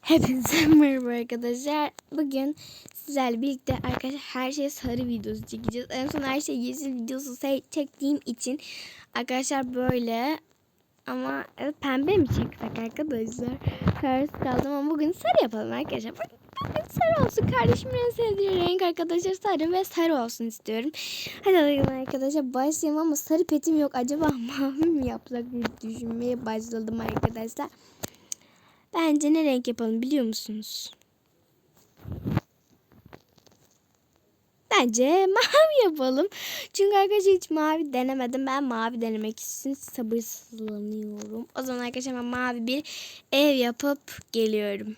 Hepinize merhaba arkadaşlar. Bugün sizlerle birlikte arkadaşlar her şey sarı videosu çekeceğiz. En son her şey yeşil videosu çektiğim için arkadaşlar böyle ama evet, pembe mi çeksek arkadaşlar? Kararsız kaldım ama bugün sarı yapalım arkadaşlar. Bugün sarı olsun. Kardeşimin en sevdiği renk arkadaşlar sarı ve sarı olsun istiyorum. Hadi bakalım arkadaşlar başlayalım ama sarı petim yok. Acaba mavi mi yapsak diye düşünmeye başladım arkadaşlar. Bence ne renk yapalım biliyor musunuz? Bence mavi yapalım. Çünkü arkadaşlar hiç mavi denemedim. Ben mavi denemek için sabırsızlanıyorum. O zaman arkadaşlar ben mavi bir ev yapıp geliyorum.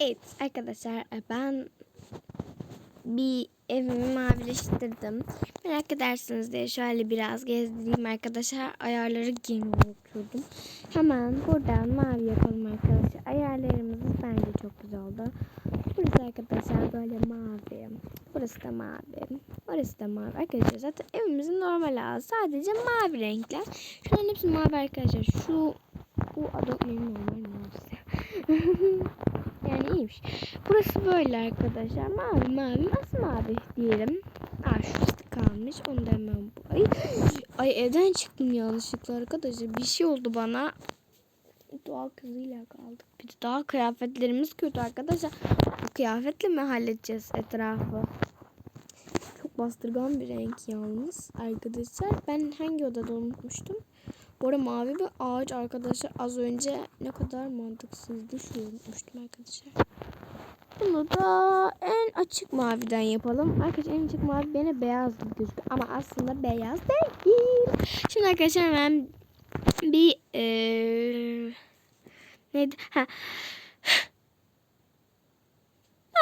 Evet arkadaşlar ben bir evimi mavileştirdim. Merak edersiniz diye şöyle biraz gezdireyim arkadaşlar. Ayarları yeni okuyordum. Hemen buradan mavi yapalım arkadaşlar. Ayarlarımız bence çok güzel oldu. Burası arkadaşlar böyle mavi. Burası da mavi. Burası da mavi. Arkadaşlar zaten evimizin normal ağzı. Sadece mavi renkler. Şunların hepsi mavi arkadaşlar. Şu bu adam benim normal yani iyiymiş. Burası böyle arkadaşlar. Mavi mavi masmavi diyelim. Aa şurası kalmış. Onu da hemen bu. Ay, ay evden çıktım yanlışlıkla arkadaşlar. Bir şey oldu bana. Doğa kızıyla kaldık. Bir de daha kıyafetlerimiz kötü arkadaşlar. Bu kıyafetle mi halledeceğiz etrafı? Çok bastırgan bir renk yalnız arkadaşlar. Ben hangi odada unutmuştum? Bu arada mavi bir ağaç arkadaşlar. Az önce ne kadar mantıksızdı. Şunu unutmuştum arkadaşlar. Bunu da en açık maviden yapalım. Arkadaşlar en açık mavi bana beyaz gibi gözüküyor. Ama aslında beyaz değil. Şimdi arkadaşlar hemen bir ee, neydi? Ha.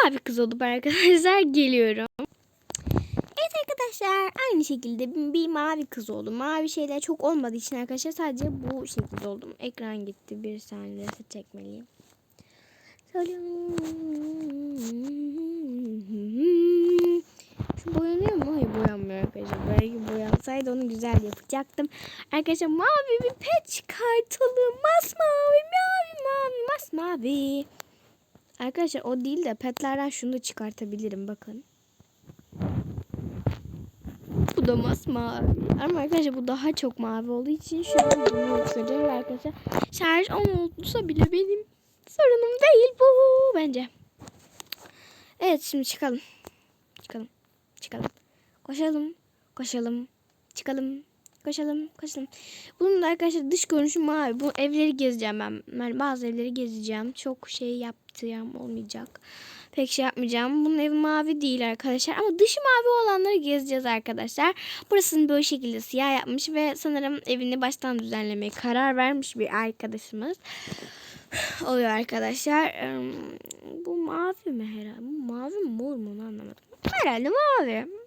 Mavi kız oldum arkadaşlar. Geliyorum. Evet arkadaşlar aynı şekilde bir, mavi kız oldum. Mavi şeyler çok olmadığı için arkadaşlar sadece bu şekilde oldum. Ekran gitti. Bir saniye çekmeliyim. Şu boyanıyor mu? Hayır boyanmıyor arkadaşlar. Belki boyansaydı onu güzel yapacaktım. Arkadaşlar mavi bir pet çıkartalım. Masmavi, mavi, mavi, masmavi. Arkadaşlar o değil de petlerden şunu da çıkartabilirim bakın. Bu da masmavi. Ama arkadaşlar bu daha çok mavi olduğu için şu an bunu gösteriyorum arkadaşlar. Şarj 10 olursa bile benim sorunum değil bu bence. Evet şimdi çıkalım. Çıkalım. Çıkalım. Koşalım. Koşalım. Çıkalım. Koşalım. Koşalım. Bunun da arkadaşlar dış görünüşü mavi. Bu evleri gezeceğim ben. Yani bazı evleri gezeceğim. Çok şey yaptığım olmayacak. Pek şey yapmayacağım. Bunun evi mavi değil arkadaşlar. Ama dışı mavi olanları gezeceğiz arkadaşlar. Burasını böyle şekilde siyah yapmış ve sanırım evini baştan düzenlemeye karar vermiş bir arkadaşımız oluyor arkadaşlar. Bu mavi mi herhalde? Bu mavi mi mor mu onu anlamadım. Herhalde mavi.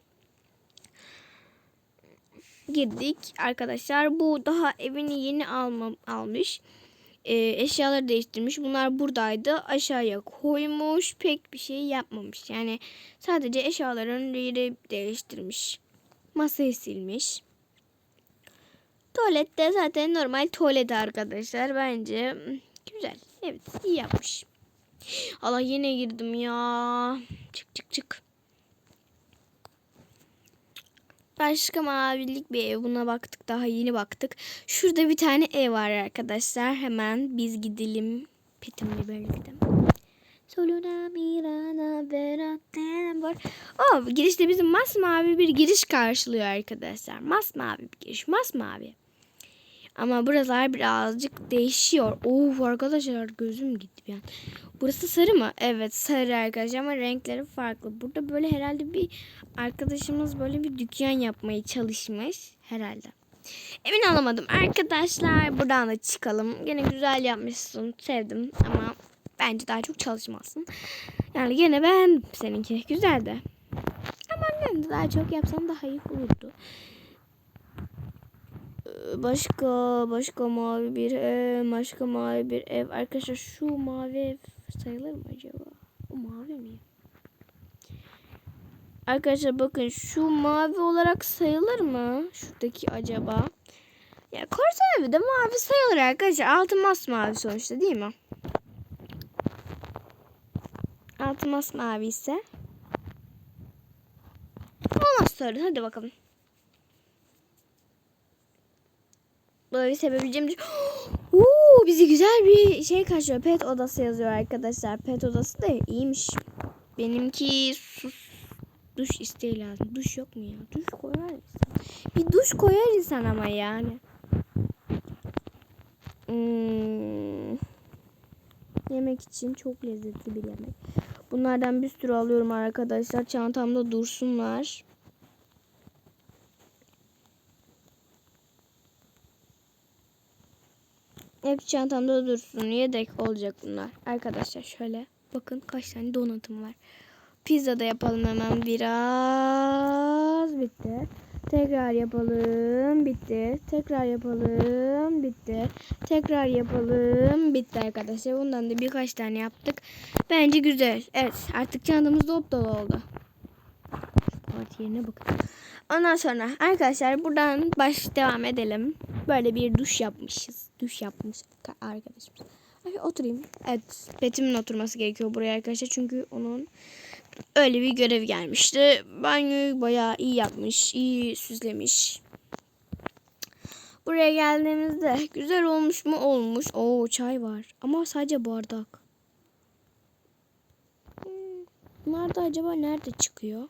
Girdik arkadaşlar. Bu daha evini yeni alma, almış. Ee, eşyaları değiştirmiş. Bunlar buradaydı. Aşağıya koymuş. Pek bir şey yapmamış. Yani sadece eşyaların yeri değiştirmiş. Masayı silmiş. Tuvalette zaten normal tuvalet arkadaşlar. Bence güzel. Evet iyi yapmış. Allah yine girdim ya. Çık çık çık. Başka mavilik bir ev. Buna baktık. Daha yeni baktık. Şurada bir tane ev var arkadaşlar. Hemen biz gidelim. Petimle birlikte. Soluna mirana veratena var. Oh, girişte bizim masmavi bir giriş karşılıyor arkadaşlar. Masmavi bir giriş. Masmavi. Ama buralar birazcık değişiyor. Of arkadaşlar gözüm gitti bir an. Burası sarı mı? Evet sarı arkadaşlar ama renkleri farklı. Burada böyle herhalde bir arkadaşımız böyle bir dükkan yapmaya çalışmış. Herhalde. Emin olamadım. Arkadaşlar buradan da çıkalım. Gene güzel yapmışsın. Sevdim ama bence daha çok çalışmalısın. Yani gene ben seninki. Güzel de. Ama ben de daha çok yapsam daha iyi olurdu başka başka mavi bir ev, başka mavi bir ev. Arkadaşlar şu mavi ev sayılır mı acaba? O mavi mi? Arkadaşlar bakın şu mavi olarak sayılır mı? Şuradaki acaba? Ya korsan evi de mavi sayılır arkadaşlar. Altı masmavi sonuçta değil mi? Altı masmavi ise. Olmaz sorun. Hadi bakalım. Böyle sevebileceğim... Uuu bizi güzel bir şey karşılıyor. Pet odası yazıyor arkadaşlar. Pet odası da iyiymiş. Benimki sus. Duş isteği lazım. Duş yok mu ya? Duş koyar insan. Bir duş koyar insan ama yani. Hmm. Yemek için çok lezzetli bir yemek. Bunlardan bir sürü alıyorum arkadaşlar. Çantamda dursunlar. Hep çantamda dursun. Yedek olacak bunlar. Arkadaşlar şöyle bakın kaç tane donatım var. Pizza da yapalım hemen biraz. Bitti. Tekrar yapalım. Bitti. Tekrar yapalım. Bitti. Tekrar yapalım. Bitti arkadaşlar. Bundan da birkaç tane yaptık. Bence güzel. Evet artık çantamız dop dolu oldu. Parti yerine bakın. Ondan sonra arkadaşlar buradan baş devam edelim. Böyle bir duş yapmışız. Duş yapmış arkadaşımız. Ay, oturayım. Evet petimin oturması gerekiyor buraya arkadaşlar. Çünkü onun öyle bir görev gelmişti. Banyoyu bayağı iyi yapmış. iyi süslemiş. Buraya geldiğimizde güzel olmuş mu olmuş. Oo çay var. Ama sadece bardak. Hmm, Bunlar acaba nerede çıkıyor?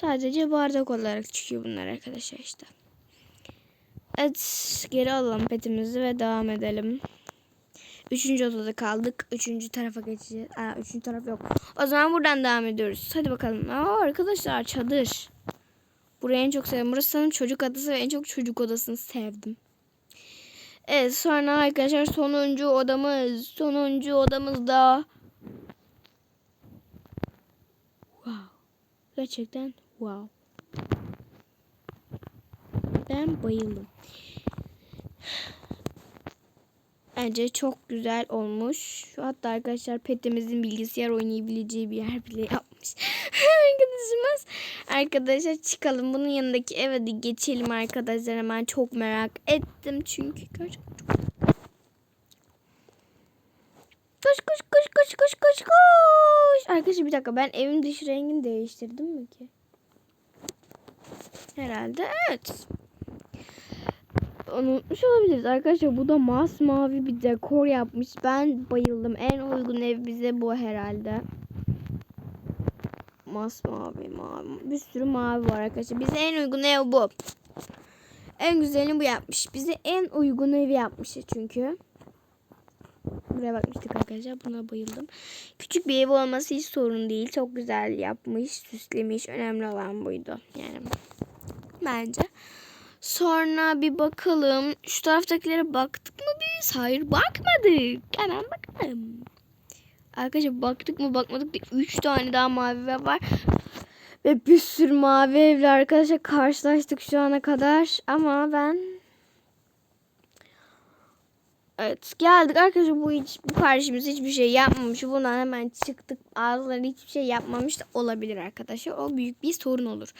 Sadece bardak olarak çıkıyor bunlar arkadaşlar işte. Evet geri alalım petimizi ve devam edelim. Üçüncü odada kaldık. Üçüncü tarafa geçeceğiz. Aa, üçüncü taraf yok. O zaman buradan devam ediyoruz. Hadi bakalım. Aa, arkadaşlar çadır. Burayı en çok sevdim. Burası sanırım çocuk adası ve en çok çocuk odasını sevdim. Evet sonra arkadaşlar sonuncu odamız. Sonuncu odamızda. Gerçekten wow. Ben bayıldım. Bence çok güzel olmuş. Hatta arkadaşlar petimizin bilgisayar oynayabileceği bir yer bile yapmış. Arkadaşımız. Arkadaşlar çıkalım. Bunun yanındaki eve de geçelim arkadaşlar. Hemen çok merak ettim çünkü. Koş koş koş koş koş koş koş koş. Arkadaşlar bir dakika ben evin dış rengini değiştirdim mi ki? Herhalde evet unutmuş olabiliriz. Arkadaşlar bu da masmavi bir dekor yapmış. Ben bayıldım. En uygun ev bize bu herhalde. Masmavi mavi. Bir sürü mavi var arkadaşlar. Bize en uygun ev bu. En güzelini bu yapmış. Bize en uygun evi yapmış çünkü. Buraya bakmıştık arkadaşlar. Buna bayıldım. Küçük bir ev olması hiç sorun değil. Çok güzel yapmış, süslemiş. Önemli olan buydu. Yani bence. Sonra bir bakalım. Şu taraftakilere baktık mı biz? Hayır bakmadık. Hemen bakalım. Arkadaşlar baktık mı bakmadık diye 3 tane daha mavi ev var. Ve bir sürü mavi evle arkadaşlar karşılaştık şu ana kadar. Ama ben Evet geldik arkadaşlar bu hiç bu kardeşimiz hiçbir şey yapmamış. Bundan hemen çıktık. Ağızları hiçbir şey yapmamış da olabilir arkadaşlar. O büyük bir sorun olur.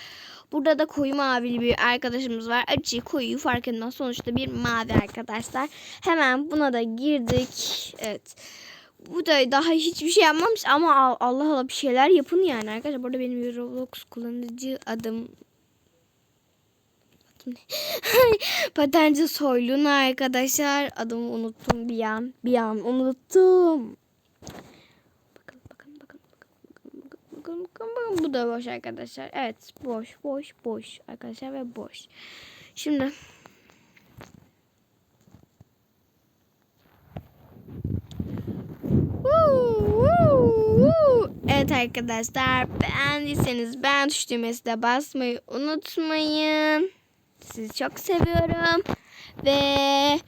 Burada da koyu mavili bir arkadaşımız var. Açı koyu fark etmez. Sonuçta bir mavi arkadaşlar. Hemen buna da girdik. Evet. Bu da daha hiçbir şey yapmamış ama Allah Allah bir şeyler yapın yani arkadaşlar. Burada benim Roblox kullanıcı adım Patenci soylunu arkadaşlar. Adımı unuttum bir an. Bir an unuttum. Bakın bakın bakın bakın bakın bakın bakın bakın. Bu da boş arkadaşlar. Evet boş boş boş arkadaşlar ve boş. Şimdi Evet arkadaşlar beğendiyseniz beğen düğmesine basmayı unutmayın. Sizi çok seviyorum. Ve